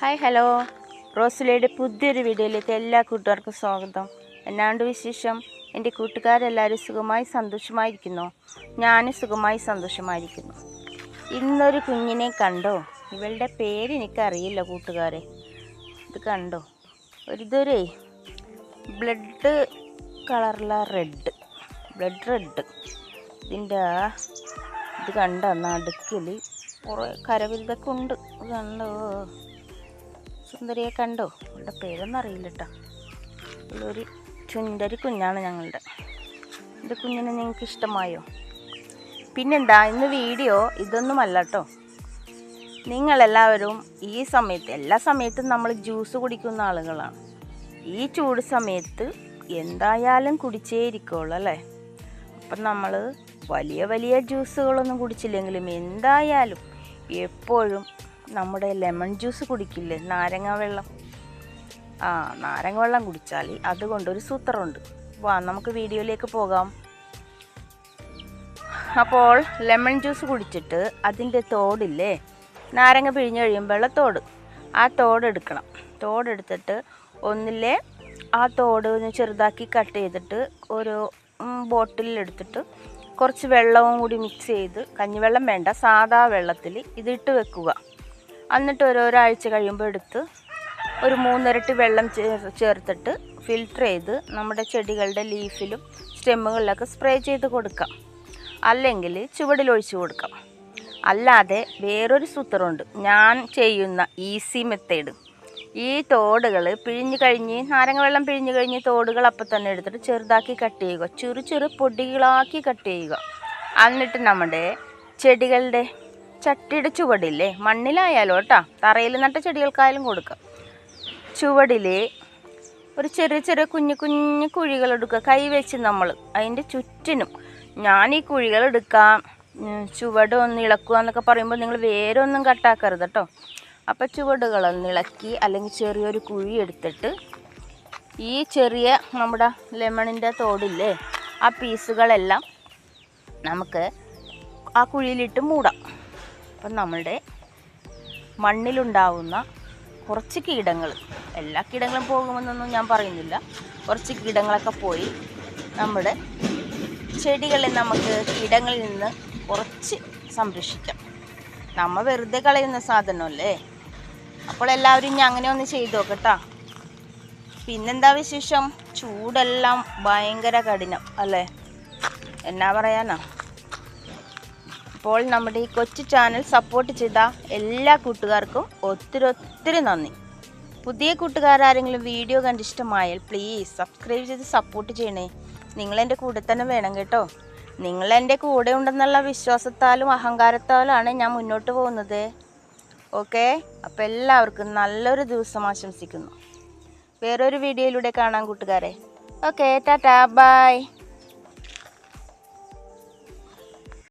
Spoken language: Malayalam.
ഹായ് ഹലോ റോസിലയുടെ പുതിയൊരു വീഡിയോയിലേക്ക് എല്ലാ കൂട്ടുകാർക്കും സ്വാഗതം. എന്നാണ്ട് വിശേഷം? എന്റെ കൂട്ടുകാരെല്ലാവരും സുഖമായി സന്തോഷമായിരിക്കുന്നു. ഞാനും സുഖമായി സന്തോഷമായിരിക്കുന്നു. ഇന്നൊരു കുഞ്ഞിനെ കണ്ടോ? ഇവളുടെ പേര് എനിക്കറിയില്ല കൂട്ടുകാരെ. ഇത് കണ്ടോ? ഒരു ഒരിതൊരേ ബ്ലഡ് കളറില റെഡ്. Blood red. ഇതിന്റെ ഇത് കണ്ട? നടുക്കിൽ കുറേ കരവിരുതൊക്കെ ഉണ്ട്. കണ്ടോ? സുന്ദരിയെ കണ്ടോ? അവളുടെ പേരൊന്നും അറിയില്ല കേട്ടോ ഒരു ചുണ്ടരി കുഞ്ഞാണ് ഞങ്ങളുടെ. എന്റെ കുഞ്ഞിനെ നിങ്ങൾക്ക് ഇഷ്ടമായോ? പിന്നെന്താ ഇന്ന് വീഡിയോ ഇതൊന്നുമല്ല കേട്ടോ നിങ്ങളെല്ലാവരും ഈ സമയത്ത് എല്ലാ സമയത്തും നമ്മൾ ജ്യൂസ് കുടിക്കുന്ന ആളുകളാണ്. ഈ ചൂട് സമയത്ത് എന്തായാലും കുടിച്ചേ ഇരിക്കുള്ളൂ അല്ലേ? അപ്പം നമ്മൾ വലിയ വലിയ ജ്യൂസുകളൊന്നും കുടിച്ചില്ലെങ്കിലും എന്തായാലും എപ്പോഴും നമ്മുടെ ലെമൺ ജ്യൂസ് കുടിക്കില്ലേ? നാരങ്ങ വെള്ളം. ആ നാരങ്ങ വെള്ളം കുടിച്ചാൽ അതുകൊണ്ടൊരു സൂത്രമുണ്ട്. വാ നമുക്ക് വീഡിയോയിലേക്ക് പോകാം. അപ്പോൾ ലെമൺ ജ്യൂസ് കുടിച്ചിട്ട് അതിന്റെ തോടില്ലേ? നാരങ്ങ പിഴിഞ്ഞ് കഴിയുമ്പോഴുള്ള തോട്. ആ തോടെടുക്കണം തോടെടുത്തിട്ട് ഒന്നില്ലേ ആ തോട് ഒന്ന് ചെറുതാക്കി കട്ട് ചെയ്തിട്ട് ഒരു ബോട്ടിലെടുത്തിട്ട് കുറച്ച് വെള്ളവും കൂടി മിക്സ് ചെയ്ത് കഞ്ഞിവെള്ളം വേണ്ട സാധാ വെള്ളത്തിൽ ഇതിട്ട് വെക്കുക. എന്നിട്ട് ഓരോരാഴ്ച കഴിയുമ്പോൾ എടുത്ത് ഒരു മൂന്നിരട്ടി വെള്ളം ചേർത്തിട്ട് ഫിൽറ്റർ ചെയ്ത് നമ്മുടെ ചെടികളുടെ ലീഫിലും സ്റ്റെമ്മുകളിലൊക്കെ സ്പ്രേ ചെയ്ത് കൊടുക്കാം. അല്ലെങ്കിൽ ചുവടിലൊഴിച്ച് കൊടുക്കാം. അല്ലാതെ വേറൊരു സൂത്രമുണ്ട്. ഞാൻ ചെയ്യുന്ന ഈസി മെത്തേഡ് ഈ തോടുകൾ പിഴിഞ്ഞ് കഴിഞ്ഞ് നാരങ്ങ വെള്ളം പിഴിഞ്ഞ് കഴിഞ്ഞ് തോടുകൾ അപ്പം തന്നെ എടുത്തിട്ട് ചെറുതാക്കി കട്ട് ചെയ്യുക. ചെറു ചെറു പൊടികളാക്കി കട്ട് ചെയ്യുക. എന്നിട്ട് നമ്മുടെ ചെടികളുടെ ചട്ടിയുടെ ചുവടില്ലേ? മണ്ണിലായാലും കേട്ടോ തറയിൽ നട്ട ചെടികൾക്കായാലും കൊടുക്കാം. ചുവടിൽ ഒരു ചെറിയ ചെറിയ കുഞ്ഞു കുഞ്ഞു കുഴികൾ എടുക്കുക കൈ വെച്ച് നമ്മൾ അതിന്റെ ചുറ്റിനും ഞാൻ ഈ കുഴികൾ എടുക്കാം ചുവട് ഒന്ന് ഇളക്കുക എന്നൊക്കെ പറയുമ്പോൾ നിങ്ങൾ വേറെ ഒന്നും കട്ടാക്കരുത് കേട്ടോ അപ്പോൾ ചുവടുകളൊന്ന് ഇളക്കി അല്ലെങ്കിൽ ചെറിയൊരു കുഴി എടുത്തിട്ട് ഈ ചെറിയ നമ്മുടെ ലെമണിന്റെ തോടില്ലേ ആ പീസുകളെല്ലാം നമുക്ക് ആ കുഴിയിലിട്ട് മൂടാം. അപ്പം നമ്മളുടെ മണ്ണിലുണ്ടാവുന്ന കുറച്ച് കീടങ്ങൾ എല്ലാ കീടങ്ങളും പോകുമെന്നൊന്നും ഞാൻ പറയുന്നില്ല. കുറച്ച് കീടങ്ങളൊക്കെ പോയി നമ്മുടെ ചെടികളെ നമുക്ക് കീടങ്ങളിൽ നിന്ന് കുറച്ച് സംരക്ഷിക്കാം. നമ്മൾ വെറുതെ കളയുന്ന സാധനമല്ലേ? അപ്പോൾ എല്ലാവരും ഇനി അങ്ങനെ ഒന്ന് ചെയ്തു നോക്കട്ടാ. പിന്നെന്താ വിശേഷം? ചൂടെല്ലാം ഭയങ്കര കഠിനം അല്ലേ? എന്നാ പറയാനാ? അപ്പോൾ നമ്മുടെ ഈ കൊച്ചു ചാനൽ സപ്പോർട്ട് ചെയ്ത എല്ലാ കൂട്ടുകാർക്കും ഒത്തിരി ഒത്തിരി നന്ദി. പുതിയ കൂട്ടുകാരാരെങ്കിലും വീഡിയോ കണ്ട് ഇഷ്ടമായാൽ പ്ലീസ് സബ്സ്ക്രൈബ് ചെയ്ത് സപ്പോർട്ട് ചെയ്യണേ. നിങ്ങളെന്റെ കൂടെ തന്നെ വേണം കേട്ടോ. നിങ്ങളെന്റെ കൂടെ ഉണ്ടെന്നുള്ള വിശ്വാസത്താലും അഹങ്കാരത്താലുമാണ് ഞാൻ മുന്നോട്ട് പോകുന്നത്. ഓക്കെ അപ്പോൾ എല്ലാവർക്കും നല്ലൊരു ദിവസം ആശംസിക്കുന്നു. വേറൊരു വീഡിയോയിലൂടെ കാണാം കൂട്ടുകാരെ. Okay tata bye